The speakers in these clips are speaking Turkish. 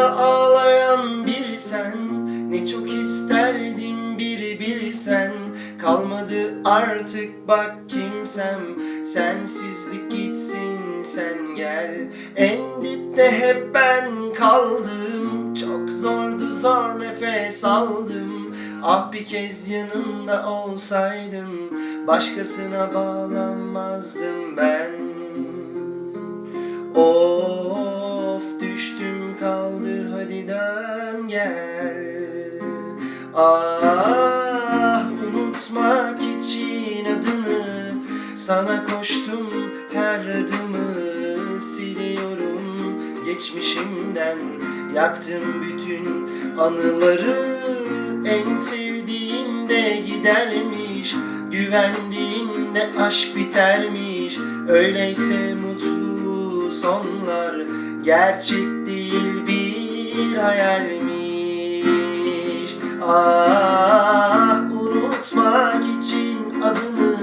yanımda ağlayan bir sen. Ne çok isterdim bir bilsen. Kalmadı artık bak kimsem. Sensizlik gitsin sen gel. En dipte hep ben kaldım. Çok zordu zor nefes aldım. Ah bir kez yanımda olsaydın Başkasına bağlanmazdım ben Ah unutmak için adını. Sana koştum her adımı. Siliyorum geçmişimden. Yaktım bütün anıları. En sevdiğinde gidermiş. Güvendiğinde aşk bitermiş. Öyleyse mutlu sonlar Gerçek değil bir hayalmiş Ah unutmak için adını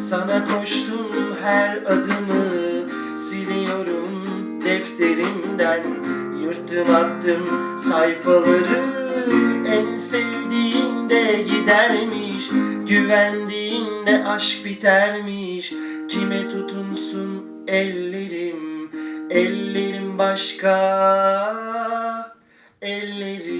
Sana koştum her adımı. Siliyorum defterimden Yırttım attım sayfaları. En sevdiğinde gidermiş Güvendiğinde aşk bitermiş. Kime tutunsun ellerim Ellerim başka Ellerim